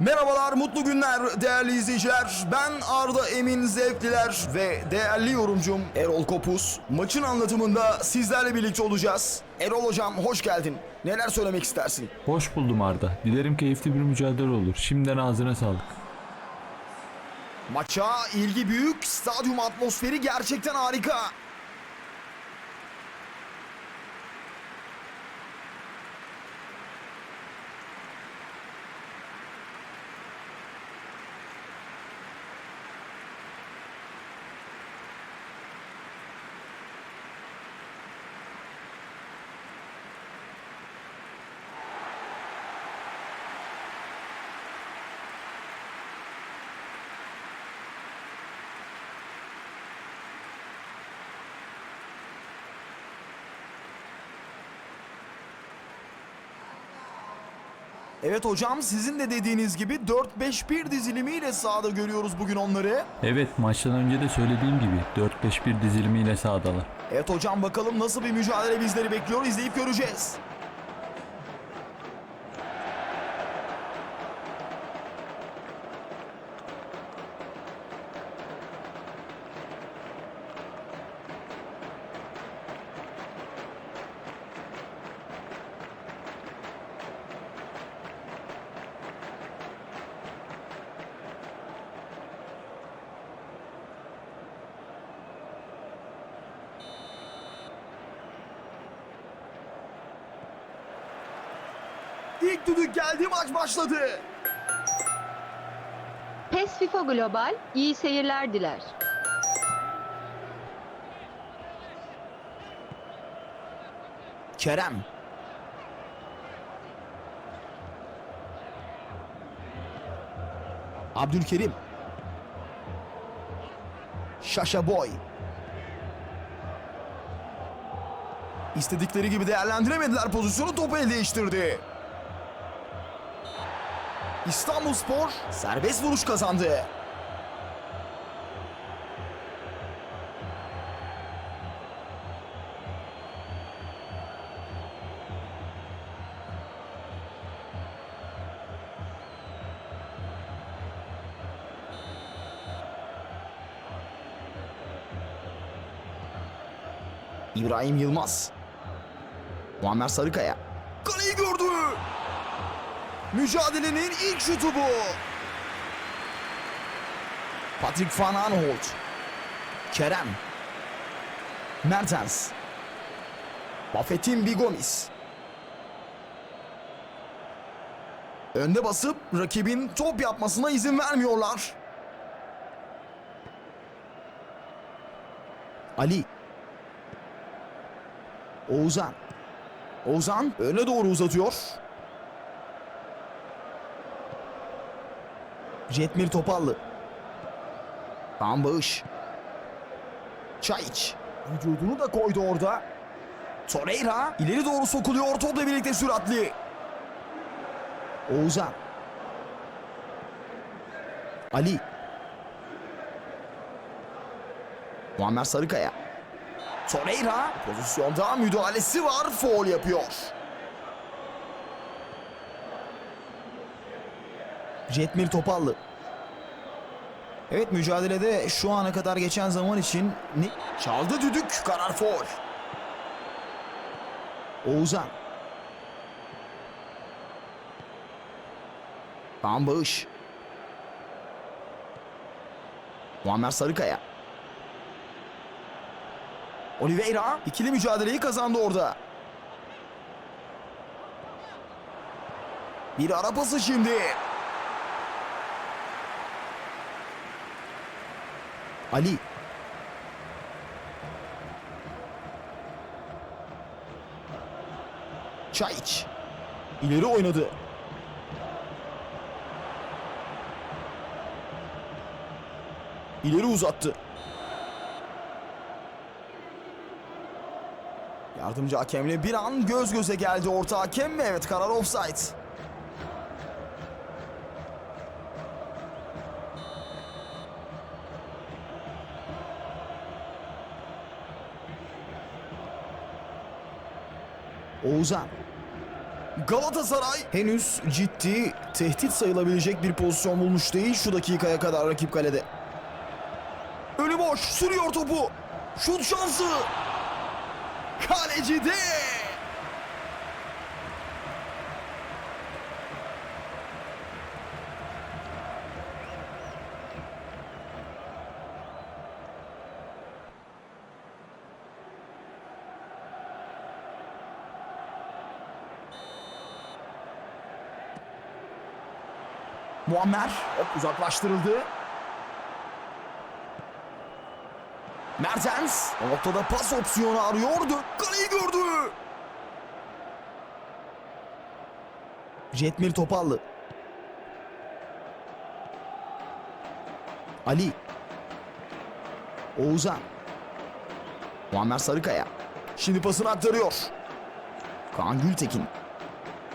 Merhabalar, mutlu günler değerli izleyiciler. Ben Arda Emin Zevkliler ve değerli yorumcum Erol Kopuz. Maçın anlatımında sizlerle birlikte olacağız. Erol hocam hoş geldin. Neler söylemek istersin? Hoş buldum Arda. Dilerim keyifli bir mücadele olur. Şimdiden ağzına sağlık. Maça ilgi büyük, stadyum atmosferi gerçekten harika. Evet hocam sizin de dediğiniz gibi 4-5-1 dizilimiyle sahada görüyoruz bugün onları. Evet maçtan önce de söylediğim gibi 4-5-1 dizilimiyle sahadalar. Evet hocam bakalım nasıl bir mücadele bizleri bekliyor izleyip göreceğiz. İlk düdük geldi maç başladı. PES FIFA Global iyi seyirler diler. Kerem. Abdülkerim. Şaşa Boy. İstedikleri gibi değerlendiremediler pozisyonu topu el değiştirdi. İstanbulspor serbest vuruş kazandı. İbrahim Yılmaz. Muammer Sarıkaya. Kaleyi gördü. Mücadelenin ilk şutu bu. Patrick Van Aanholt. Kerem. Mertens. Buffett'in Bigomis. Önde basıp rakibin top yapmasına izin vermiyorlar. Ali. Oğuzhan. Oğuzhan öne doğru uzatıyor. Jetmir Topallı. Kaan Bağış. Çayiç. Vücudunu da koydu orada. Torreira ileri doğru sokuluyor topla birlikte süratli. Oğuzhan. Ali. Muammer Sarıkaya. Torreira pozisyonda müdahalesi var. Foul yapıyor. Jetmir Topallı. Evet mücadelede şu ana kadar geçen zaman için? Çaldı düdük karar foul. Oğuzhan. Kaan Bağış. Muammer Sarıkaya. Oliveira ikili mücadeleyi kazandı orada. Bir ara pası şimdi. Ali. Çayiç. İleri oynadı. İleri uzattı. Yardımcı hakemle bir an göz göze geldi orta hakem ve evet karar offside. Oğuzhan. Galatasaray henüz ciddi tehdit sayılabilecek bir pozisyon bulmuş değil şu dakikaya kadar rakip kalede. Önü boş sürüyor topu. Şut şansı. Kaleci de. Muammer hop uzaklaştırıldı. Mertens o noktada pas opsiyonu arıyordu. Kaleyi gördü. Jetmir Topallı. Ali. Oğuzhan. Muammer Sarıkaya. Şimdi pasını aktarıyor. Kaan Gültekin.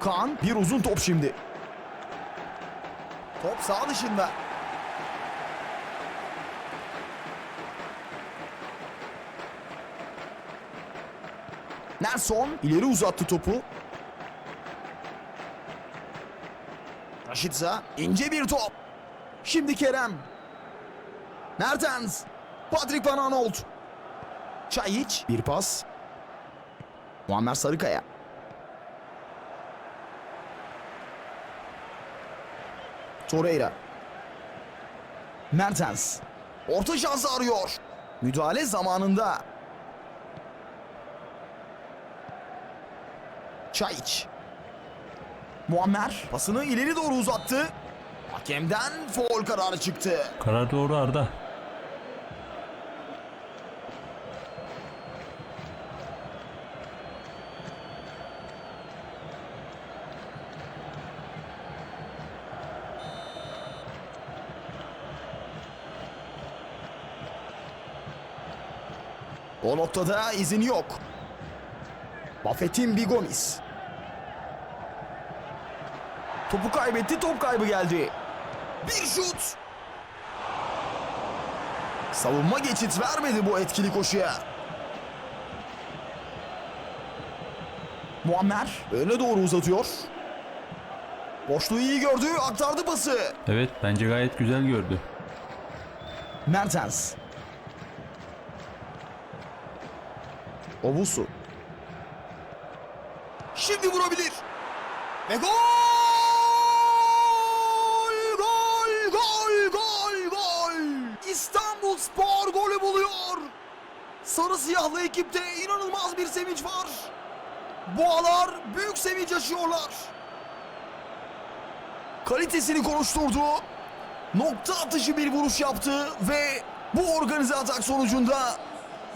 Kaan bir uzun top şimdi. Top sağ dışında. Nelson ileri uzattı topu. Raşitsa ince bir top. Şimdi Kerem. Mertens. Patrick Van Aanholt. Çayiç bir pas. Muammer Sarıkaya. Torreira. Mertens. Orta şansı arıyor. Müdahale zamanında. Çayiç. Muammer pasını ileri doğru uzattı. Hakemden foul kararı çıktı. Karar doğru Arda. O noktada izin yok. Buffett'in Bigomis. Topu kaybetti, top kaybı geldi. Bir şut. Savunma geçit vermedi bu etkili koşuya. Muammer öne doğru uzatıyor. Boşluğu iyi gördü, aktardı pası. Evet bence gayet güzel gördü. Mertens. Obusu. Şimdi vurabilir. Ve gol! Gol! Gol! Gol! Gol! İstanbul Spor golü buluyor. Sarı siyahlı ekipte inanılmaz bir sevinç var. Boğalar büyük sevinç yaşıyorlar. Kalitesini konuşturdu. Nokta atışı bir vuruş yaptı ve bu organize atak sonucunda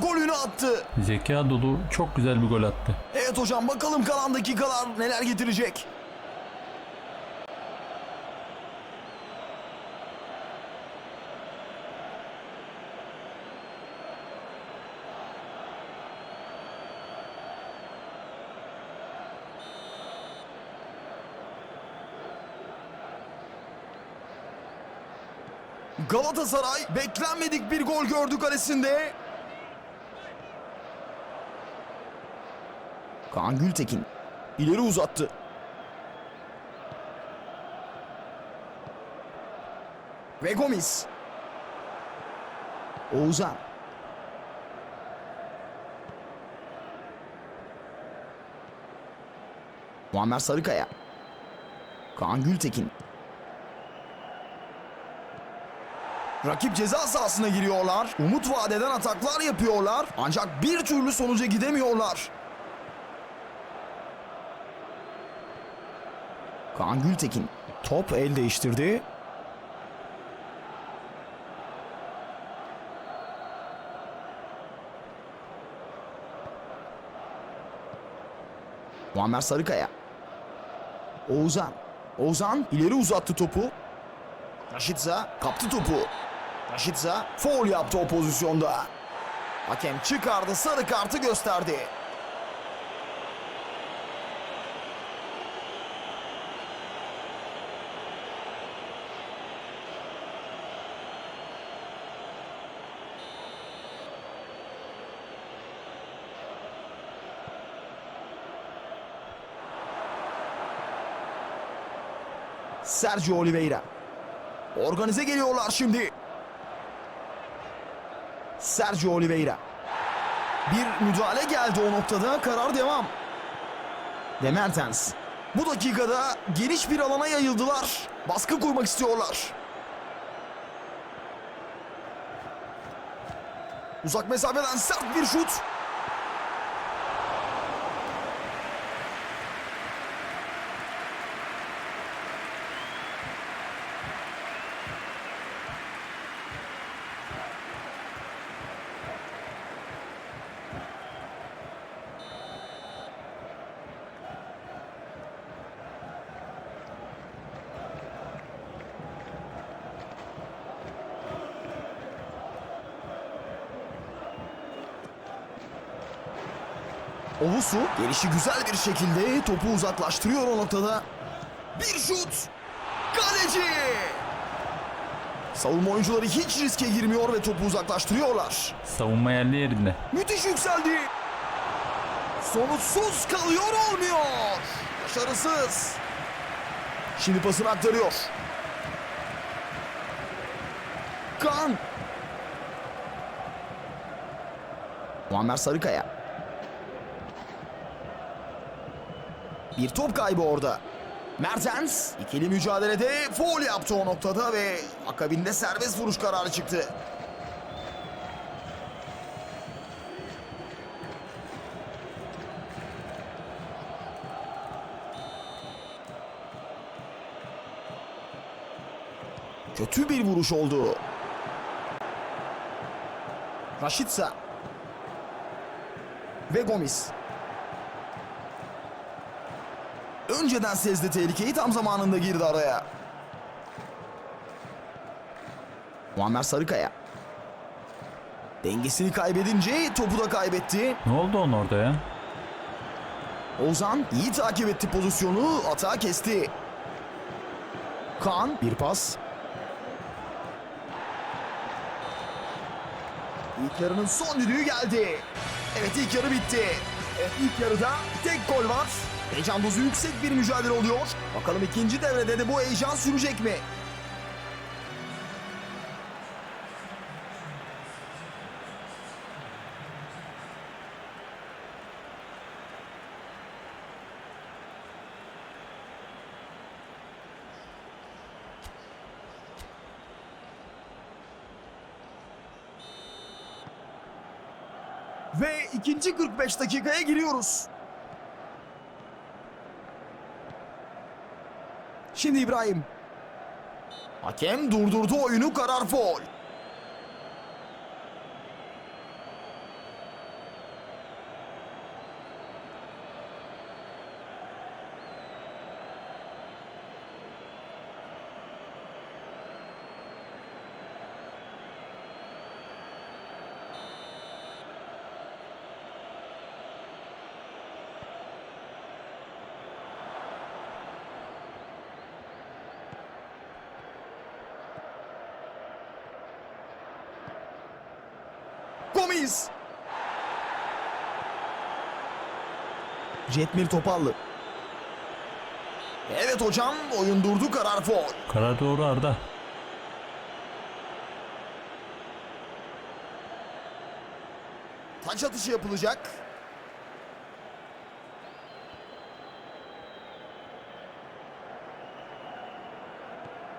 golünü attı. Zeka dolu çok güzel bir gol attı. Evet hocam bakalım kalan dakikalar neler getirecek. Galatasaray beklenmedik bir gol gördü kalesinde. Kaan Gültekin ileri uzattı. Ve Gomis. Oğuzhan. Muammer Sarıkaya. Kaan Gültekin. Rakip ceza sahasına giriyorlar. Umut vadeden ataklar yapıyorlar. Ancak bir türlü sonuca gidemiyorlar. Kaan Gültekin top el değiştirdi. Muammer Sarıkaya. Oğuzhan. Oğuzhan ileri uzattı topu. Raşitsa kaptı topu. Raşitsa foul yaptı o pozisyonda. Hakem çıkardı sarı kartı gösterdi. Sergio Oliveira. Organize geliyorlar şimdi. Sergio Oliveira. Bir müdahale geldi o noktada. Karar devam. Demertens. Bu dakikada geniş bir alana yayıldılar. Baskı kurmak istiyorlar. Uzak mesafeden sert bir şut. Ovusu gelişi güzel bir şekilde topu uzaklaştırıyor o noktada. Bir şut. Kaleci. Savunma oyuncuları hiç riske girmiyor ve topu uzaklaştırıyorlar. Savunma yerli yerinde. Müthiş yükseldi. Sonuçsuz kalıyor olmuyor. Başarısız. Şimdi pasını aktarıyor. Kan. Muammer Sarıkaya. Bir top kaybı orada. Mertens ikili mücadelede foul yaptı o noktada ve akabinde serbest vuruş kararı çıktı. Kötü bir vuruş oldu. Raşitsa. Ve Gomis. Önceden sezdi tehlikeyi tam zamanında girdi araya. Muammer Sarıkaya. Dengesini kaybedince topu da kaybetti. Ne oldu onun orada ya? Ozan iyi takip etti pozisyonu, atağı kesti. Kaan bir pas. İlk yarının son düdüğü geldi. Evet ilk yarı bitti. Evet ilk yarıda tek gol var. Heyecan dozu yüksek bir mücadele oluyor. Bakalım ikinci devrede de bu heyecan sürecek mi? Ve ikinci 45 dakikaya giriyoruz. Şimdi İbrahim. Hakem durdurdu oyunu karar foul. Gomis. Jetmir Topallı. Evet hocam oyun durdu karar foul. Karar doğru Arda. Taç atışı yapılacak.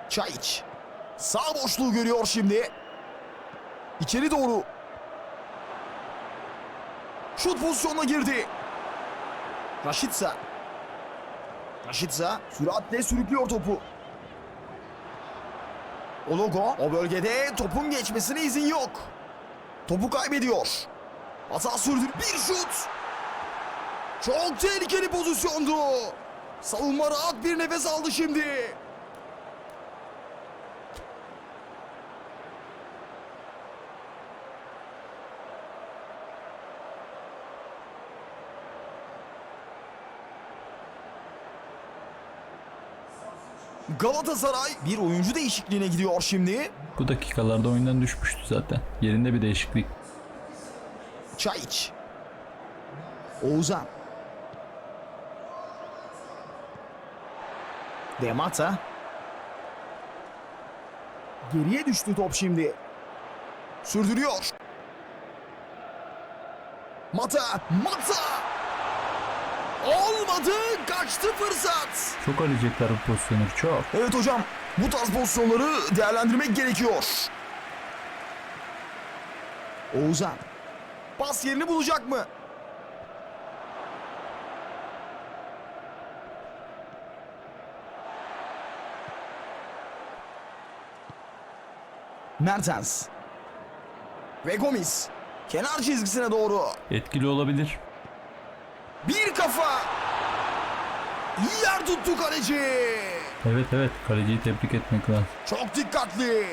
Çayiç. Sağ boşluğu görüyor şimdi. İçeri doğru. Şut pozisyonuna girdi. Raşitsa. Raşitsa süratle sürüklüyor topu. Ologo o bölgede topun geçmesine izin yok. Topu kaybediyor. Hata sürdü. Bir şut. Çok tehlikeli pozisyondu. Savunma rahat bir nefes aldı şimdi. Galatasaray bir oyuncu değişikliğine gidiyor şimdi. Bu dakikalarda oyundan düşmüştü zaten. Yerinde bir değişiklik. Çayiç. Oğuzhan. Demata. Geriye düştü top şimdi. Sürdürüyor. Mata, Mata! Olmadı, kaçtı fırsat. Çok arayacaklar bu pozisyonu çok. Evet hocam, bu tarz pozisyonları değerlendirmek gerekiyor. Oğuzhan. Pas yerini bulacak mı? Mertens. Ve Gomis. Kenar çizgisine doğru. Etkili olabilir. Bir kafa. İyi yer tuttu kaleci. Evet evet kaleciyi tebrik etmek lazım. Çok dikkatli.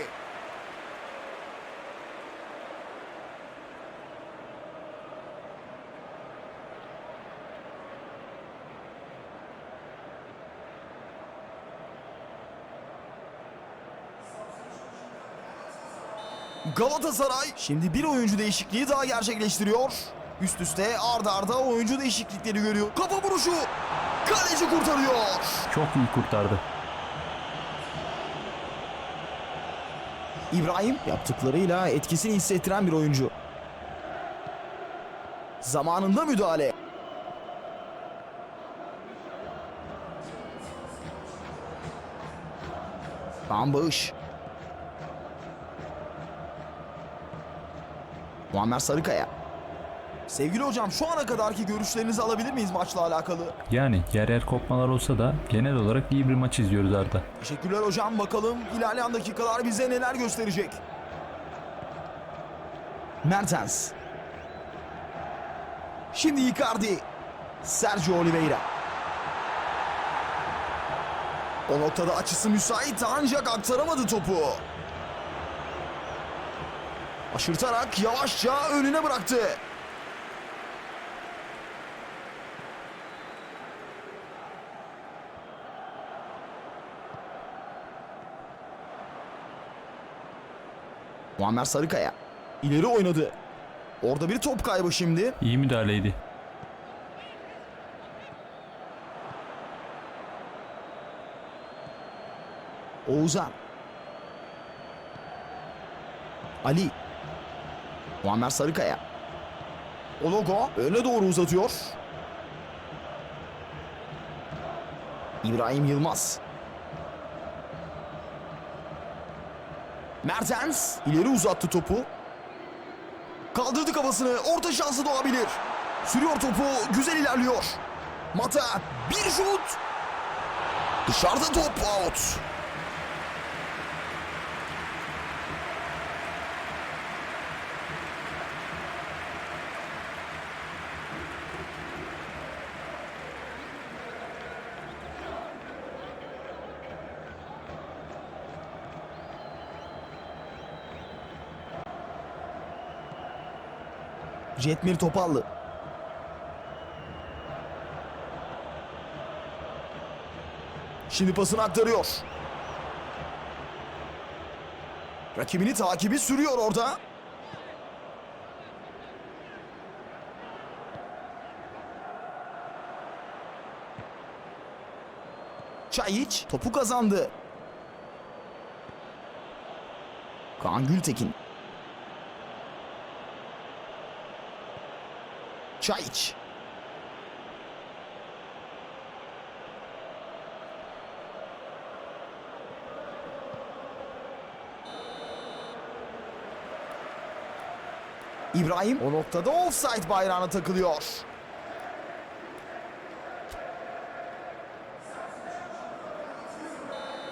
Galatasaray şimdi bir oyuncu değişikliği daha gerçekleştiriyor. Üst üste arda arda oyuncu değişiklikleri görüyor. Kafa vuruşu. Kaleci kurtarıyor. Çok iyi kurtardı. İbrahim yaptıklarıyla etkisini hissettiren bir oyuncu. Zamanında müdahale. Kaan Bağış. Muammer Sarıkaya. Sevgili hocam şu ana kadarki görüşlerinizi alabilir miyiz maçla alakalı? Yani yer yer kopmalar olsa da genel olarak iyi bir maç izliyoruz Arda. Teşekkürler hocam. Bakalım ilerleyen dakikalar bize neler gösterecek. Mertens. Şimdi Icardi. Sergio Oliveira. O noktada açısı müsait ancak aktaramadı topu. Aşırtarak yavaşça önüne bıraktı. Muammer Sarıkaya. ileri oynadı. Orada bir top kaybı şimdi. İyi müdahaleydi. Oğuzhan. Ali. Muammer Sarıkaya. Ologo öne doğru uzatıyor. İbrahim Yılmaz. Mertens ileri uzattı topu. Kaldırdı kafasını. Orta şansı doğabilir. Sürüyor topu. Güzel ilerliyor. Mata bir şut. Dışarıda top out. Jetmir Topallı. Şimdi pasını aktarıyor. Rakibini takibi sürüyor orada. Çayiç topu kazandı. Kaan Gültekin. Çayiç. İbrahim o noktada offside bayrağına takılıyor.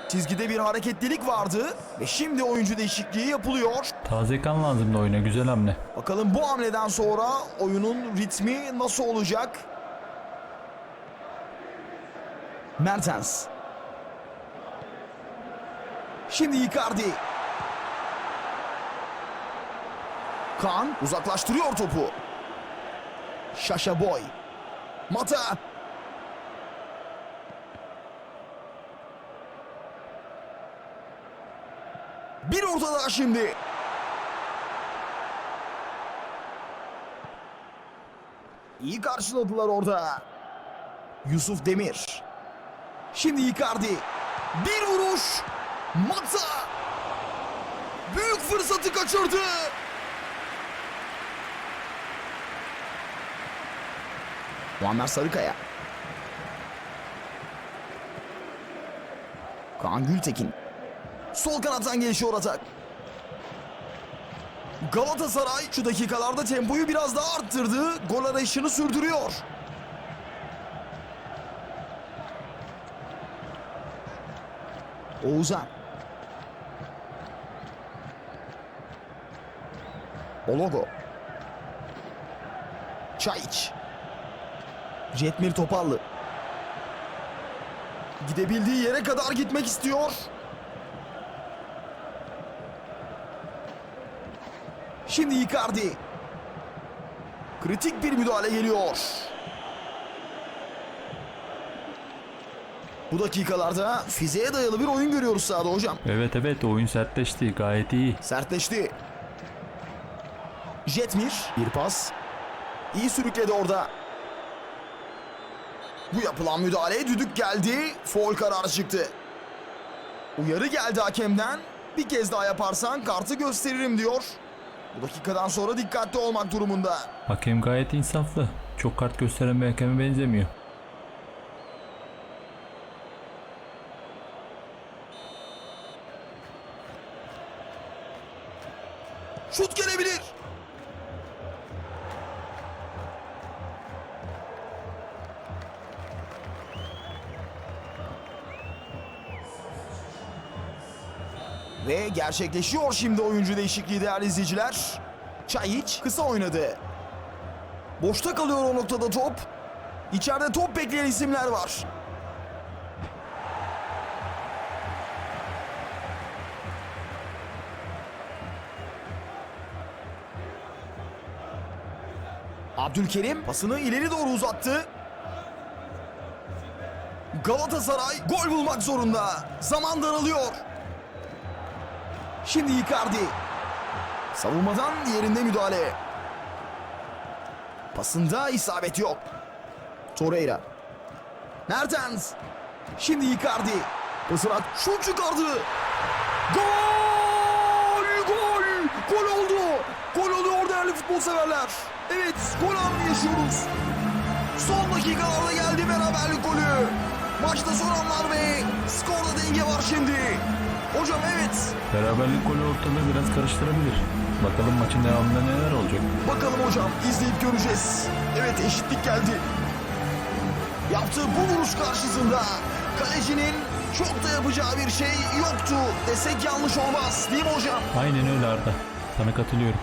Çizgide bir hareketlilik vardı ve şimdi oyuncu değişikliği yapılıyor. Taze kan lazımdı oyuna güzel hamle. Bakalım bu hamleden sonra oyunun ritmi nasıl olacak? Mertens. Şimdi Icardi. Kaan uzaklaştırıyor topu. Şaşa Boy. Mata. Bir orta daha şimdi. İyi karşıladılar orada. Yusuf Demir. Şimdi Icardi. Bir vuruş. Mata. Büyük fırsatı kaçırdı. Muammer Sarıkaya. Kaan Gültekin. Sol kanattan gelişiyor atak. Galatasaray şu dakikalarda tempoyu biraz daha arttırdı. Gol arayışını sürdürüyor. Oğuzhan. Ologo. Çayiç. Jetmir Topallı. Gidebildiği yere kadar gitmek istiyor. Şimdi Icardi. Kritik bir müdahale geliyor. Bu dakikalarda fiziğe dayalı bir oyun görüyoruz sahada hocam. Evet evet oyun sertleşti gayet iyi. Sertleşti. Jetmir bir pas. İyi sürükledi orada. Bu yapılan müdahaleye düdük geldi. Foul kararı çıktı. Uyarı geldi hakemden. Bir kez daha yaparsan kartı gösteririm diyor. Bu dakikadan sonra dikkatli olmak durumunda. Hakem gayet insaflı. Çok kart gösteren bir hakeme benzemiyor. Şut gelebilir. Gerçekleşiyor şimdi oyuncu değişikliği değerli izleyiciler. Çayiç kısa oynadı. Boşta kalıyor o noktada top. İçeride top bekleyen isimler var. Abdülkerim pasını ileri doğru uzattı. Galatasaray gol bulmak zorunda. Zaman daralıyor. Şimdi Icardi. Savunmadan yerinde müdahale. Pasında isabet yok. Torreira. Mertens. Şimdi Icardi. Pasırak şut çıkardı. Gol! Gol! Gol oldu. Gol oluyor değerli futbol severler. Evet gol anı yaşıyoruz. Son dakikalarda geldi beraberlik golü. Maçta son anlar ve skorda denge var şimdi. Hocam evet. Beraberlik golü ortalığı biraz karıştırabilir. Bakalım maçın devamında neler olacak. Bakalım hocam izleyip göreceğiz. Evet eşitlik geldi. Yaptığı bu vuruş karşısında kalecinin çok da yapacağı bir şey yoktu desek yanlış olmaz değil mi hocam? Aynen öyle Arda. Sana katılıyorum.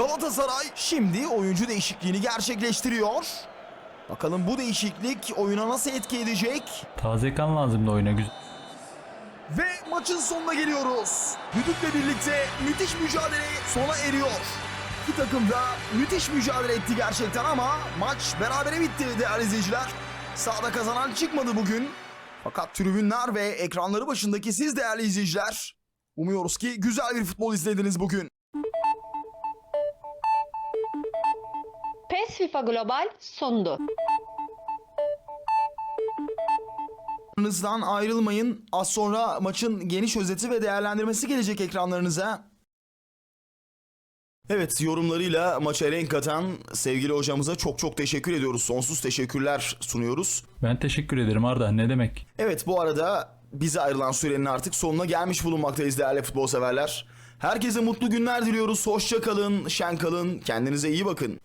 Galatasaray şimdi oyuncu değişikliğini gerçekleştiriyor. Bakalım bu değişiklik oyuna nasıl etki edecek? Taze kan lazımdı oyuna güzel. Ve maçın sonuna geliyoruz. Düdükle birlikte müthiş mücadele sona eriyor. İki takım da müthiş mücadele etti gerçekten ama maç berabere bitti değerli izleyiciler. Sahada kazanan çıkmadı bugün. Fakat tribünler ve ekranları başındaki siz değerli izleyiciler umuyoruz ki güzel bir futbol izlediniz bugün. PES FIFA Global sondu. Ekranınızdan ayrılmayın. Az sonra maçın geniş özeti ve değerlendirmesi gelecek ekranlarınıza. Evet yorumlarıyla maça renk katan sevgili hocamıza çok çok teşekkür ediyoruz. Sonsuz teşekkürler sunuyoruz. Ben teşekkür ederim Arda. Ne demek? Evet bu arada bize ayrılan sürenin artık sonuna gelmiş bulunmaktayız değerli futbol severler. Herkese mutlu günler diliyoruz. Hoşça kalın, şen kalın, kendinize iyi bakın.